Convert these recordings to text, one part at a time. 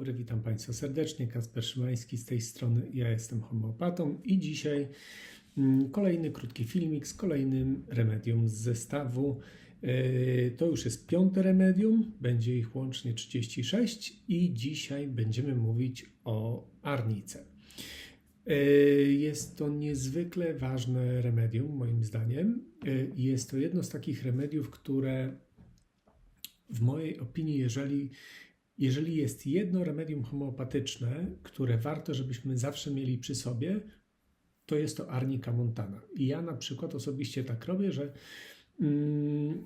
Dobry, witam Państwa serdecznie. Kasper Szymański z tej strony. Ja jestem homeopatą i dzisiaj mm, kolejny krótki filmik z kolejnym remedium z zestawu. Yy, To już jest piąte remedium, będzie ich łącznie 36 i dzisiaj będziemy mówić o arnice. Yy, Jest to niezwykle ważne remedium, moim zdaniem. Yy, Jest to jedno z takich remediów, które w mojej opinii, jeżeli, jeżeli jest jedno remedium homeopatyczne, które warto, żebyśmy zawsze mieli przy sobie, to jest to arnika montana. I ja na przykład osobiście tak robię, że, mm,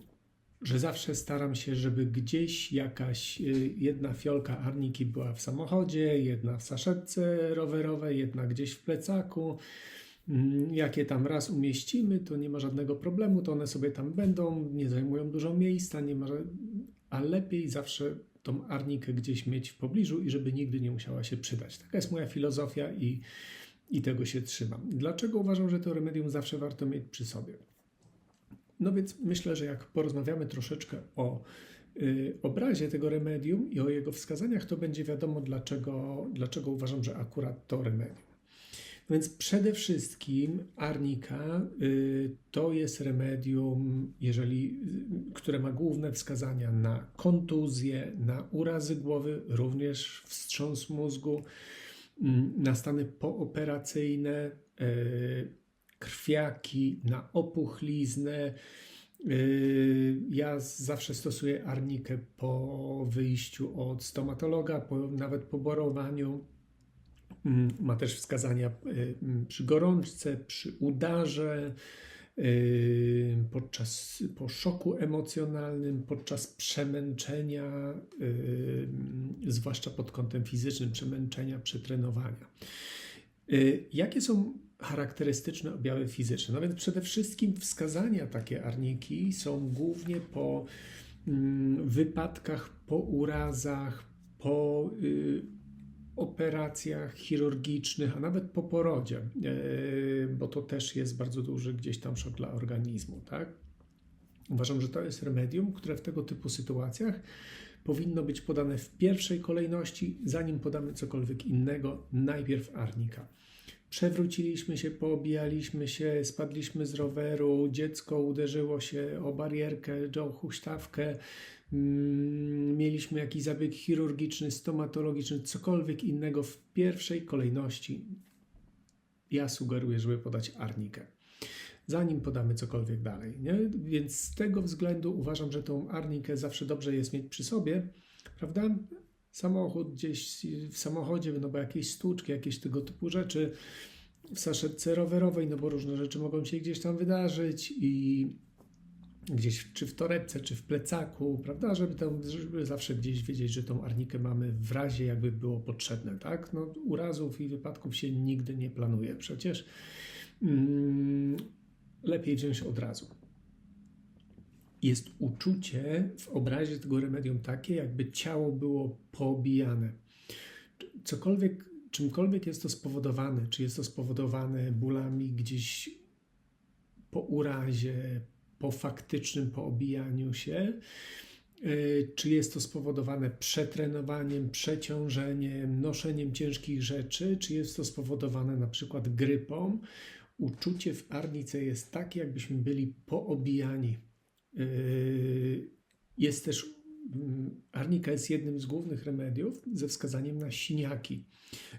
że zawsze staram się, żeby gdzieś jakaś y, jedna fiolka arniki była w samochodzie, jedna w saszetce rowerowej, jedna gdzieś w plecaku. Mm, Jak je tam raz umieścimy, to nie ma żadnego problemu, to one sobie tam będą, nie zajmują dużo miejsca, nie ma, a lepiej zawsze tą arnikę gdzieś mieć w pobliżu i żeby nigdy nie musiała się przydać. Taka jest moja filozofia i, i tego się trzymam. Dlaczego uważam, że to remedium zawsze warto mieć przy sobie? No więc myślę, że jak porozmawiamy troszeczkę o y, obrazie tego remedium i o jego wskazaniach, to będzie wiadomo, dlaczego, dlaczego uważam, że akurat to remedium. Więc przede wszystkim arnika y, to jest remedium, jeżeli, y, które ma główne wskazania na kontuzję, na urazy głowy, również wstrząs mózgu, mm, na stany pooperacyjne, y, krwiaki, na opuchliznę. Ja zawsze stosuję arnikę po wyjściu od stomatologa, po, nawet po borowaniu. Mm, Ma też wskazania y, mm, przy gorączce, przy udarze, y, podczas po szoku emocjonalnym, podczas przemęczenia, y, mm, zwłaszcza pod kątem fizycznym, przemęczenia, przetrenowania. Jakie są charakterystyczne objawy fizyczne? No więc przede wszystkim wskazania takie arniki są głównie po wypadkach, po urazach, po operacjach chirurgicznych, a nawet po porodzie, y, bo to też jest bardzo duży gdzieś tam szok dla organizmu, tak? Uważam, że to jest remedium, które w tego typu sytuacjach powinno być podane w pierwszej kolejności, zanim podamy cokolwiek innego, najpierw arnika. Przewróciliśmy się, poobijaliśmy się, spadliśmy z roweru, dziecko uderzyło się o barierkę, o huśtawkę, mieliśmy jakiś zabieg chirurgiczny, stomatologiczny, cokolwiek innego w pierwszej kolejności. Ja sugeruję, żeby podać arnikę zanim podamy cokolwiek dalej. Nie? Więc z tego względu uważam, że tą arnikę zawsze dobrze jest mieć przy sobie, prawda? Samochód gdzieś w samochodzie, no bo jakieś stłuczki, jakieś tego typu rzeczy, w saszetce rowerowej, no bo różne rzeczy mogą się gdzieś tam wydarzyć i gdzieś czy w torebce, czy w plecaku, prawda, żeby, tam, żeby zawsze gdzieś wiedzieć, że tą arnikę mamy w razie jakby było potrzebne, tak? No, urazów i wypadków się nigdy nie planuje przecież. Mm, lepiej wziąć od razu. Jest uczucie w obrazie tego remedium takie, jakby ciało było poobijane. Cokolwiek, czymkolwiek jest to spowodowane, czy jest to spowodowane bólami gdzieś po urazie, po faktycznym poobijaniu się, y, czy jest to spowodowane przetrenowaniem, przeciążeniem, noszeniem ciężkich rzeczy, czy jest to spowodowane na przykład grypą, uczucie w arnice jest takie, jakbyśmy byli poobijani. Yy, Jest też, arnika jest jednym z głównych remediów ze wskazaniem na siniaki.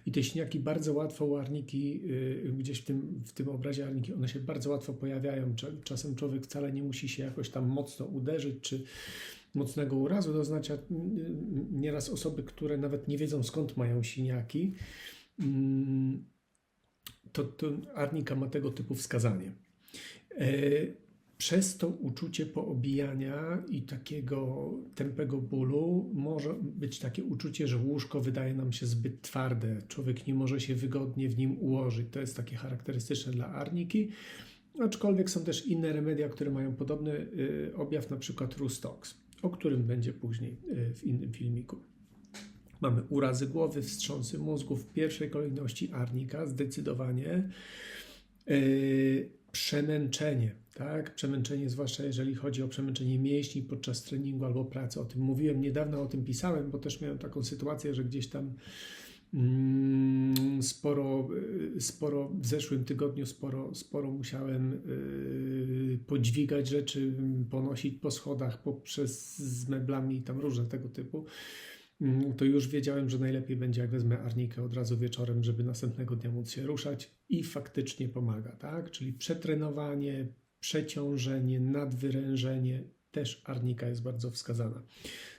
I te siniaki bardzo łatwo u arniki, yy, gdzieś w tym, w tym obrazie arniki, one się bardzo łatwo pojawiają. Cza- Czasem człowiek wcale nie musi się jakoś tam mocno uderzyć, czy mocnego urazu doznać. a, yy, Nieraz osoby, które nawet nie wiedzą skąd mają siniaki, mm, to, to arnika ma tego typu wskazanie. Przez to uczucie poobijania i takiego tępego bólu może być takie uczucie, że łóżko wydaje nam się zbyt twarde, człowiek nie może się wygodnie w nim ułożyć. To jest takie charakterystyczne dla arniki. Aczkolwiek są też inne remedia, które mają podobny y, objaw, na przykład Rustox, o którym będzie później y, w innym filmiku. Mamy urazy głowy, wstrząsy mózgu, w pierwszej kolejności arnika, zdecydowanie. Yy, przemęczenie, tak? Przemęczenie, zwłaszcza jeżeli chodzi o przemęczenie mięśni podczas treningu albo pracy. O tym mówiłem niedawno, o tym pisałem, bo też miałem taką sytuację, że gdzieś tam mm, sporo, y, sporo w zeszłym tygodniu sporo, sporo musiałem y, podźwigać rzeczy, ponosić po schodach, poprzez z meblami i tam różne tego typu. Mm, To już wiedziałem, że najlepiej będzie, jak wezmę arnikę od razu wieczorem, żeby następnego dnia móc się ruszać i faktycznie pomaga, tak? Czyli przetrenowanie, przeciążenie, nadwyrężenie, też arnika jest bardzo wskazana.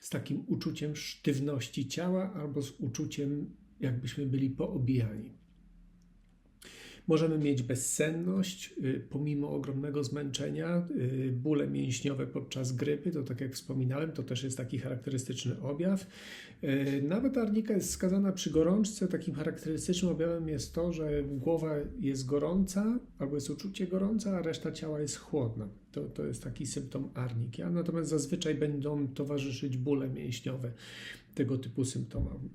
Z takim uczuciem sztywności ciała albo z uczuciem, jakbyśmy byli poobijani. Możemy mieć bezsenność y, pomimo ogromnego zmęczenia, y, bóle mięśniowe podczas grypy, to tak jak wspominałem, to też jest taki charakterystyczny objaw. Y, Nawet arnika jest skazana przy gorączce. Takim charakterystycznym objawem jest to, że głowa jest gorąca albo jest uczucie gorąca, a reszta ciała jest chłodna. To, to jest taki symptom arniki. Natomiast zazwyczaj będą towarzyszyć bóle mięśniowe tego typu symptomom.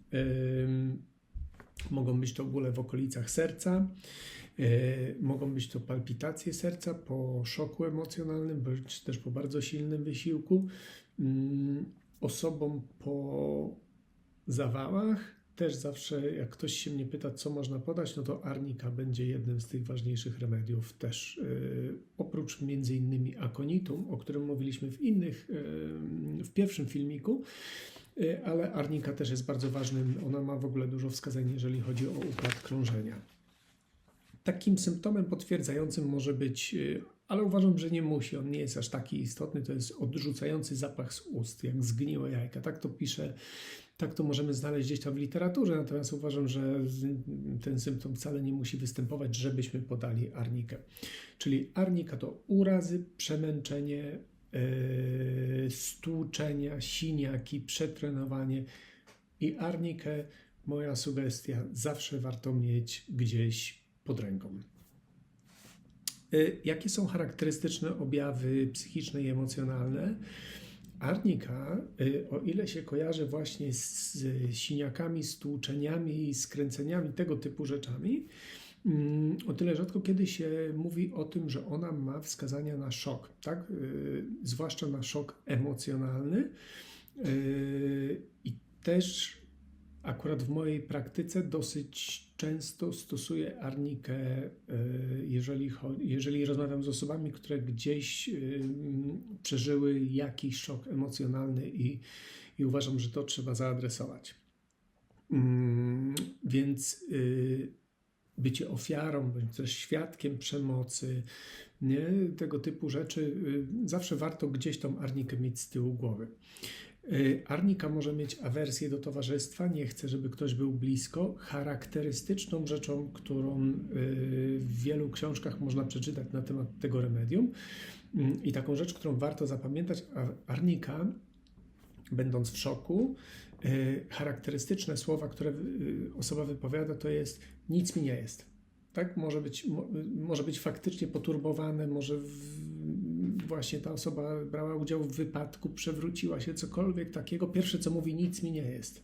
Mogą być to bóle w okolicach serca, e, mogą być to palpitacje serca po szoku emocjonalnym, bądź też po bardzo silnym wysiłku. Mm, Osobom po zawałach też zawsze, jak ktoś się mnie pyta, co można podać, no to arnika będzie jednym z tych ważniejszych remediów też. e, Oprócz między innymi akonitum, o którym mówiliśmy w innych, e, w pierwszym filmiku, ale arnika też jest bardzo ważnym. Ona ma w ogóle dużo wskazań, jeżeli chodzi o układ krążenia. Takim symptomem potwierdzającym może być, y, ale uważam, że nie musi, on nie jest aż taki istotny, to jest odrzucający zapach z ust, jak zgniłe jajka. Tak to pisze, tak to możemy znaleźć gdzieś tam w literaturze, natomiast uważam, że ten symptom wcale nie musi występować, żebyśmy podali arnikę. Czyli arnika to urazy, przemęczenie, stłuczenia, siniaki, przetrenowanie i arnikę, moja sugestia, zawsze warto mieć gdzieś pod ręką. Y, Jakie są charakterystyczne objawy psychiczne i emocjonalne? Arnika, y, o ile się kojarzy właśnie z siniakami, stłuczeniami, skręceniami, tego typu rzeczami, o tyle rzadko kiedy się mówi o tym, że ona ma wskazania na szok, tak? Y, Zwłaszcza na szok emocjonalny. Y, I też akurat w mojej praktyce dosyć często stosuję arnikę, y, jeżeli, jeżeli rozmawiam z osobami, które gdzieś przeżyły jakiś szok emocjonalny i, i uważam, że to trzeba zaadresować. Mm, Więc bycie ofiarą, bądź też świadkiem przemocy, nie? tego typu rzeczy, y, zawsze warto gdzieś tą arnikę mieć z tyłu głowy. Y, Arnika może mieć awersję do towarzystwa, nie chce, żeby ktoś był blisko. Charakterystyczną rzeczą, którą y, w wielu książkach można przeczytać na temat tego remedium i taką rzecz, którą warto zapamiętać, Arnika, będąc w szoku, charakterystyczne słowa, które y, osoba wypowiada, to jest nic mi nie jest. Tak, może być, mo, może być faktycznie poturbowane, może w, właśnie ta osoba brała udział w wypadku, przewróciła się, cokolwiek takiego. Pierwsze co mówi, nic mi nie jest.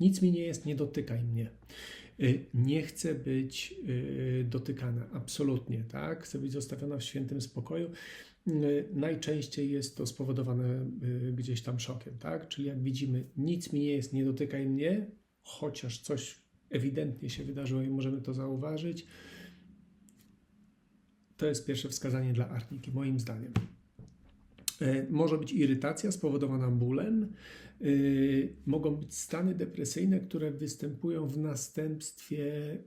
Nic mi nie jest, nie dotykaj mnie. Y, Nie chcę być dotykana, absolutnie, tak? Chcę być zostawiona w świętym spokoju. Y, Najczęściej jest to spowodowane y, gdzieś tam szokiem, tak? Czyli jak widzimy, nic mi nie jest, nie dotykaj mnie, chociaż coś ewidentnie się wydarzyło i możemy to zauważyć. To jest pierwsze wskazanie dla arniki, moim zdaniem. E, Może być irytacja spowodowana bólem. E, Mogą być stany depresyjne, które występują w następstwie e,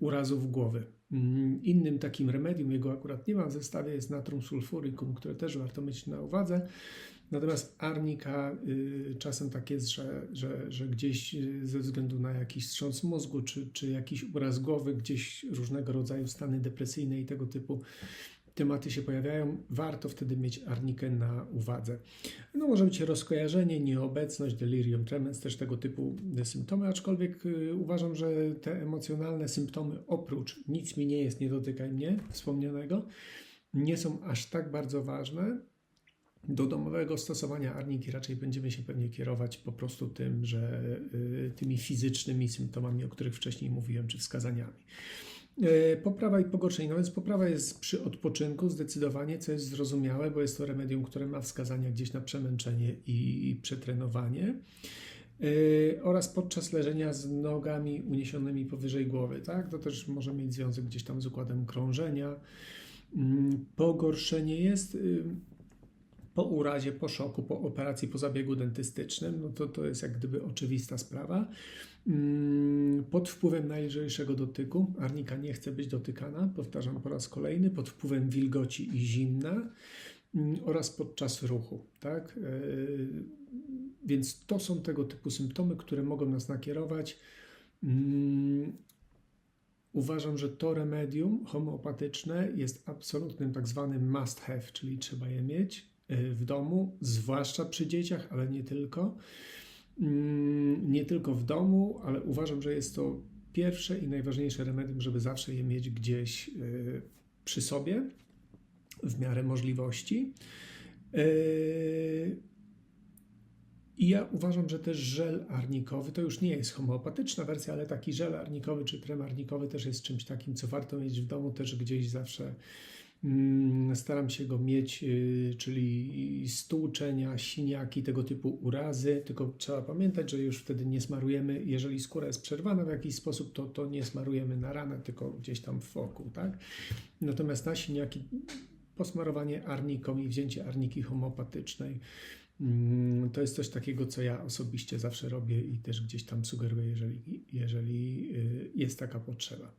urazów głowy. Mm, Innym takim remedium, jego akurat nie ma w zestawie, jest natrum sulfuricum, które też warto mieć na uwadze. Natomiast arnika czasem tak jest, że, że, że gdzieś ze względu na jakiś wstrząs mózgu czy, czy jakiś uraz głowy, gdzieś różnego rodzaju stany depresyjne i tego typu tematy się pojawiają, warto wtedy mieć arnikę na uwadze. No może być rozkojarzenie, nieobecność, delirium tremens, też tego typu symptomy, aczkolwiek y, uważam, że te emocjonalne symptomy oprócz nic mi nie jest, nie dotykaj mnie, wspomnianego, nie są aż tak bardzo ważne. Do domowego stosowania arniki raczej będziemy się pewnie kierować po prostu tym, że y, tymi fizycznymi symptomami, o których wcześniej mówiłem, czy wskazaniami. E, Poprawa i pogorszenie. No więc poprawa jest przy odpoczynku zdecydowanie, co jest zrozumiałe, bo jest to remedium, które ma wskazania gdzieś na przemęczenie i przetrenowanie. E, Oraz podczas leżenia z nogami uniesionymi powyżej głowy, tak? To też może mieć związek gdzieś tam z układem krążenia. Mm, Pogorszenie jest y, po urazie, po szoku, po operacji, po zabiegu dentystycznym, no to to jest jak gdyby oczywista sprawa. Mm, Pod wpływem najlżejszego dotyku, arnika nie chce być dotykana, powtarzam po raz kolejny, pod wpływem wilgoci i zimna mm, oraz podczas ruchu, tak? Yy, Więc to są tego typu symptomy, które mogą nas nakierować. Mm, Uważam, że to remedium homeopatyczne jest absolutnym tak zwanym must have, czyli trzeba je mieć w domu, zwłaszcza przy dzieciach, ale nie tylko. Mm, Nie tylko w domu, ale uważam, że jest to pierwsze i najważniejsze remedium, żeby zawsze je mieć gdzieś y, przy sobie w miarę możliwości. Y, I ja uważam, że też żel arnikowy to już nie jest homeopatyczna wersja, ale taki żel arnikowy czy krem arnikowy też jest czymś takim, co warto mieć w domu, też gdzieś zawsze staram się go mieć, y, czyli stłuczenia, siniaki, tego typu urazy, tylko trzeba pamiętać, że już wtedy nie smarujemy, jeżeli skóra jest przerwana w jakiś sposób, to, to nie smarujemy na ranę, tylko gdzieś tam wokół, tak? Natomiast na siniaki posmarowanie arniką i wzięcie arniki homeopatycznej Mm, To jest coś takiego, co ja osobiście zawsze robię i też gdzieś tam sugeruję, jeżeli, jeżeli y, jest taka potrzeba.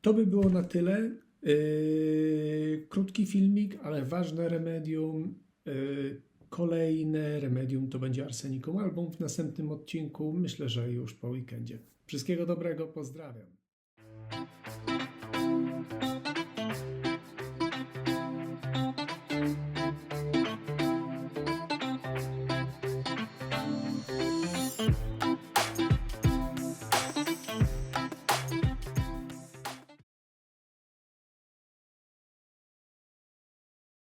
To by było na tyle. Yy, Krótki filmik, ale ważne remedium. Yy, Kolejne remedium to będzie Arsenicum Album w następnym odcinku. Myślę, że już po weekendzie. Wszystkiego dobrego, pozdrawiam.